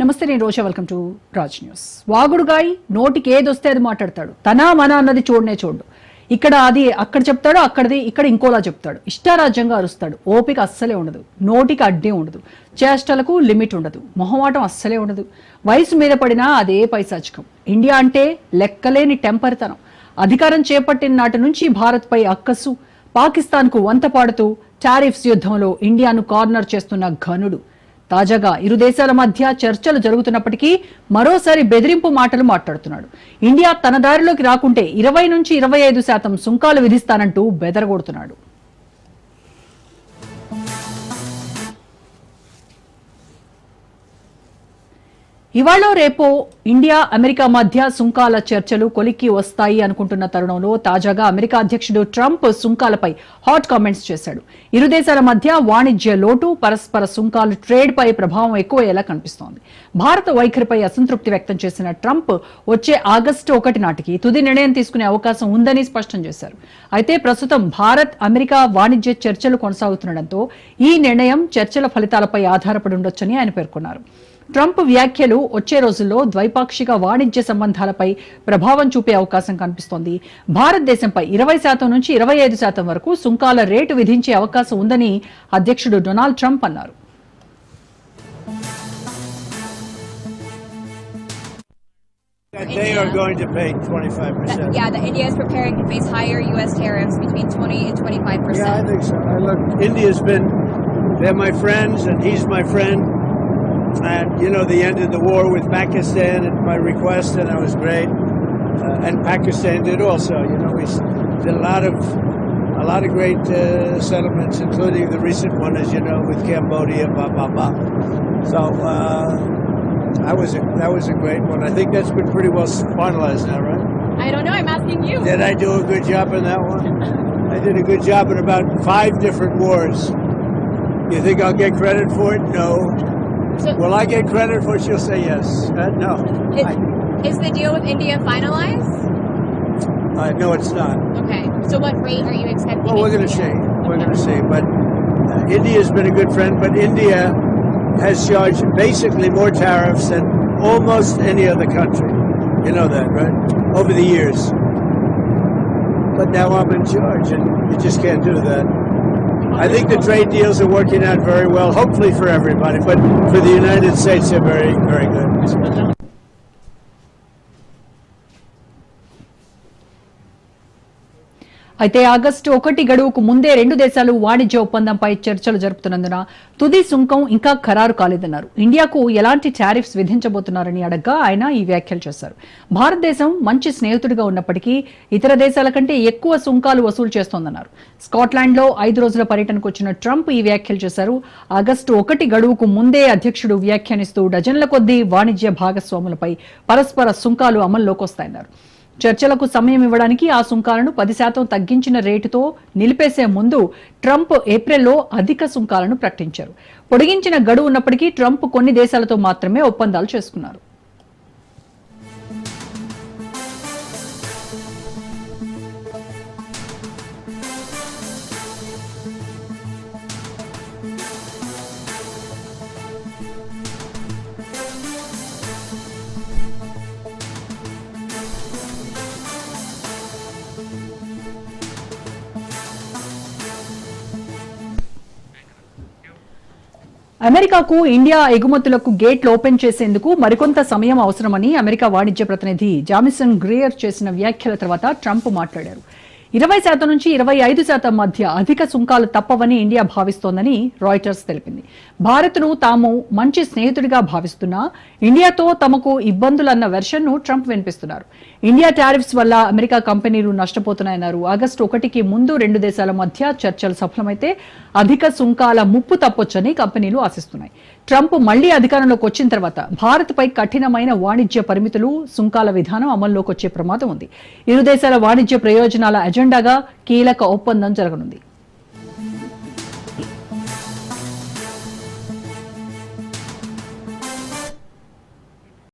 నమస్తే నేను Roja welcome to Raj news. వాగుడుగాయి నోటికి ఏది వస్తే అది మాట్లాడతాడు. తన మన అన్నది చూడనే చూడు. ఇక్కడ అది అక్కడ చెప్తాడు అక్కడది ఇక్కడ ఇంకోలా చెప్తాడు. ఇష్టారాజ్యంగా అరుస్తాడు. ఓపిక అస్సలే ఉండదు. నోటికి అడ్డే ఉండదు. చేష్టలకు లిమిట్ ఉండదు. మొహమాటం అస్సలే ఉండదు. వయసు మీద పడినా అదే పైశాచికం. ఇండియా అంటే లెక్కలేని టెంపర్తనం. అధికారం చేపట్టిన నాటి నుంచి భారత్పై అక్కసు. పాకిస్తాన్కు వంత పాడుతూ టారిఫ్స్ యుద్ధంలో ఇండియాను కార్నర్ చేస్తున్న ఘనుడు. తాజాగా ఇరు దేశాల మధ్య చర్చలు జరుగుతున్నప్పటికీ మరోసారి బెదిరింపు మాటలు మాట్లాడుతున్నాడు. ఇండియా తన దారిలోకి రాకుంటే ఇరవై నుంచి ఇరవై ఐదు శాతం సుంకాలు విధిస్తానంటూ బెదరగొడుతున్నాడు. ఇవాళ రేపో ఇండియా అమెరికా మధ్య సుంకాల చర్చలు కొలిక్కి వస్తాయి అనుకుంటున్న తరుణంలో తాజాగా అమెరికా అధ్యక్షుడు ట్రంప్ సుంకాలపై హాట్ కామెంట్స్ చేశాడు. ఇరు దేశాల మధ్య వాణిజ్య లోటు పరస్పర సుంకాలు ట్రేడ్ పై ప్రభావం ఎక్కువయ్యేలా కనిపిస్తోంది. భారత వైఖరిపై అసంతృప్తి వ్యక్తం చేసిన ట్రంప్ వచ్చే ఆగస్టు ఒకటి నాటికి తుది నిర్ణయం తీసుకునే అవకాశం ఉందని స్పష్టం చేశారు. అయితే ప్రస్తుతం భారత్ అమెరికా వాణిజ్య చర్చలు కొనసాగుతుండటంతో ఈ నిర్ణయం చర్చల ఫలితాలపై ఆధారపడి ఉండొచ్చని ఆయన పేర్కొన్నారు. ట్రంప్ వ్యాఖ్యలు వచ్చే రోజుల్లో ద్వైపాక్షిక వాణిజ్య సంబంధాలపై ప్రభావం చూపే అవకాశం కనిపిస్తోంది భారతదేశంపై ఇరవై శాతం నుంచి ఇరవై ఐదు శాతం వరకు సుంకాల రేటు విధించే అవకాశం ఉందని అధ్యక్షుడు డొనాల్డ్ ట్రంప్ అన్నారు That they are going to pay 25%. That, yeah, that India is preparing to face higher U.S. tariffs between 20 and 25 Yeah, I think so. I look, India's been, they're my friends, and he's my friend. And, you know, they ended the war with Pakistan at my request, and that was great. Uh, and Pakistan did also. You know, we did a lot of, a lot of great uh, settlements, including the recent one, as you know, with Cambodia, blah, blah, blah. So, uh, that was a, that was a great one. I think that's been pretty well finalized now, right? I don't know. I'm asking you. Did I do a good job in that one? I did a good job in about five different wars. You think I'll get credit for it? No. So, Will I get credit for? She'll say yes. Uh, no. I, is, is the deal with India finalized? uh, no, it's not. Okay. So, what rate are you expecting? Well, we're going to see. We're going to see. But uh, India's been a good friend, but India has charged basically more tariffs than almost any other country. You know that, right? Over the years. But now I'm in charge, and you just can't do that. I think the trade deals are working out very well, hopefully for everybody, but for the United States, they're very, very good. అయితే August ఒకటి గడువుకు ముందే రెండు దేశాలు వాణిజ్య ఒప్పందంపై చర్చలు జరుపుతున్నందున తుది సుంకం ఇంకా ఖరారు కాలేదన్నారు. ఇండియాకు ఎలాంటి టారిఫ్స్ విధించబోతున్నారని అడగ్గా ఆయన ఈ వ్యాఖ్యలు చేశారు. భారతదేశం మంచి స్నేహితుడిగా ఉన్నప్పటికీ ఇతర దేశాల కంటే ఎక్కువ సుంకాలు వసూలు చేస్తోందన్నారు. స్కాట్లాండ్లో ఐదు రోజుల పర్యటనకు వచ్చిన ట్రంప్ ఈ వ్యాఖ్యలు చేశారు. ఆగస్టు ఒకటి గడువుకు ముందే అధ్యక్షుడు వ్యాఖ్యానిస్తూ డజన్ల కొద్దీ వాణిజ్య భాగస్వాములపై పరస్పర సుంకాలు అమల్లోకి వస్తాయన్నారు చర్చలకు సమయం ఇవ్వడానికి ఆ సుంకాలను పది శాతం తగ్గించిన రేటుతో నిలిపేసే ముందు ట్రంప్ ఏప్రిల్లో అధిక సుంకాలను ప్రకటించారు. పొడిగించిన గడువు ఉన్నప్పటికీ ట్రంప్ కొన్ని దేశాలతో మాత్రమే ఒప్పందాలు చేసుకున్నారు. అమెరికాకు ఇండియా ఎగుమతులకు గేట్లు ఓపెన్ చేసేందుకు మరికొంత సమయం అవసరమని అమెరికా వాణిజ్య ప్రతినిధి జామిసన్ గ్రేయర్ చేసిన వ్యాఖ్యల తర్వాత ట్రంప్ మాట్లాడారు. ఇరవై శాతం నుంచి ఇరవై ఐదు శాతం మధ్య అధిక సుంకాలు తప్పవని ఇండియా భావిస్తోందని రాయిటర్స్ తెలిపింది. భారత్ను తాము మంచి స్నేహితుడిగా భావిస్తున్నా ఇండియాతో తమకు ఇబ్బందులన్న వెర్షన్ను ట్రంప్ వినిపిస్తున్నారు. ఇండియా టారిఫ్స్ వల్ల అమెరికా కంపెనీలు నష్టపోతున్నాయన్నారు. ఆగస్టు ఒకటికి ముందు రెండు దేశాల మధ్య చర్చలు సఫలమైతే అధిక సుంకాల ముప్పు తప్పొచ్చని కంపెనీలు ఆశిస్తున్నాయి. ట్రంప్ మళ్ళీ అధికారంలోకి వచ్చిన తర్వాత భారత్పై కఠినమైన వాణిజ్య పరిమితులు సుంకాల విధానం అమల్లోకి వచ్చే ప్రమాదం ఉంది. ఇరు దేశాల వాణిజ్య ప్రయోజనాల అజెండాగా కీలక ఒప్పందం జరగనుంది.